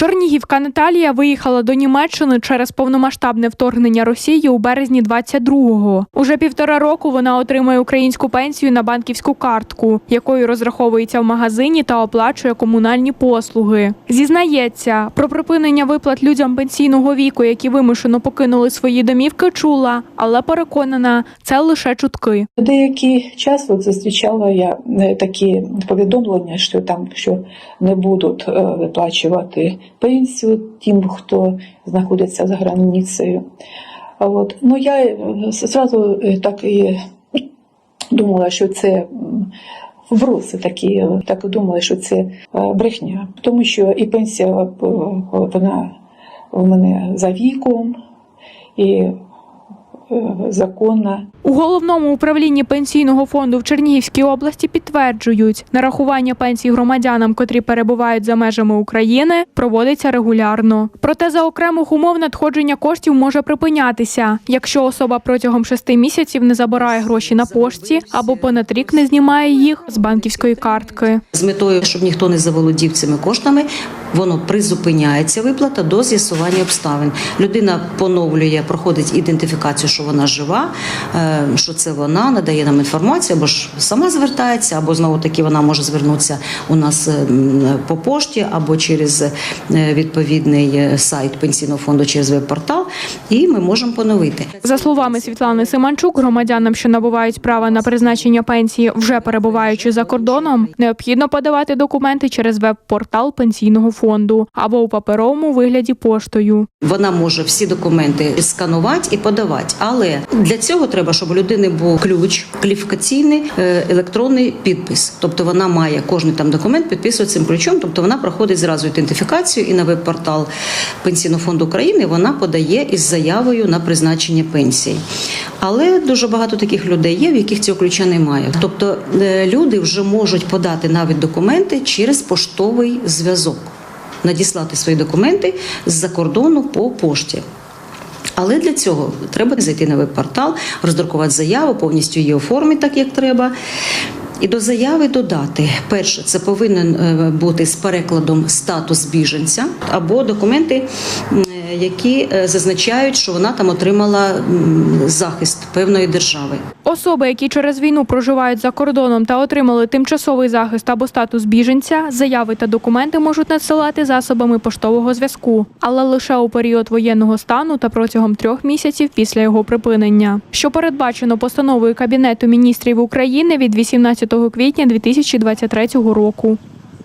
Чернігівка Наталія виїхала до Німеччини через повномасштабне вторгнення Росії у березні 22-го. Уже півтора року вона отримує українську пенсію на банківську картку, якою розраховується в магазині та оплачує комунальні послуги. Зізнається, про припинення виплат людям пенсійного віку, які вимушено покинули свої домівки, чула, але переконана, це лише чутки. Деякий час от зустрічала я е, такі повідомлення, що там що не будуть е, виплачувати пенсію тим, хто знаходиться за границею. От. Ну я е, зразу е, так і думала, що це вброси такі, е, так і думала, що це брехня, тому що і пенсія вона в мене за віком і е, законна. У головному управлінні пенсійного фонду в Чернігівській області підтверджують, нарахування пенсій громадянам, котрі перебувають за межами України, проводиться регулярно. Проте за окремих умов надходження коштів може припинятися, якщо особа протягом шести місяців не забирає гроші на пошті або понад рік не знімає їх з банківської картки. З метою, щоб ніхто не заволодів цими коштами, воно призупиняється виплата до з'ясування обставин. Людина поновлює, проходить ідентифікацію, що вона жива, е, що це вона надає нам інформацію, або ж сама звертається, або знову таки вона може звернутися у нас е, по пошті, або через е, відповідний сайт пенсійного фонду через веб-портал, і ми можемо поновити. За словами Світлани Симанчук, громадянам, що набувають права на призначення пенсії, вже перебуваючи за кордоном, необхідно подавати документи через веб-портал пенсійного фонду або у паперовому вигляді поштою. Вона може всі документи сканувати і подавати, але для цього треба, щоб у людини був ключ, кваліфікаційний е, електронний підпис. Тобто вона має кожний там документ підписувати цим ключом. Тобто вона проходить зразу ідентифікацію і на веб-портал Пенсійного фонду України вона подає із заявою на призначення пенсії. Але дуже багато таких людей є, в яких цього ключа немає. Тобто е, люди вже можуть подати навіть документи через поштовий зв'язок, надіслати свої документи з-за кордону по пошті. Але для цього треба зайти на веб-портал, роздрукувати заяву, повністю її оформити так, як треба. І до заяви додати перше, це повинен е, бути з перекладом статус біженця або документи, які е, зазначають, що вона там отримала захист певної держави. Особи, які через війну проживають за кордоном та отримали тимчасовий захист або статус біженця, заяви та документи можуть надсилати засобами поштового зв'язку, але лише у період воєнного стану та протягом трьох місяців після його припинення, що передбачено постановою Кабінету міністрів України від 18 квітня 2023 року.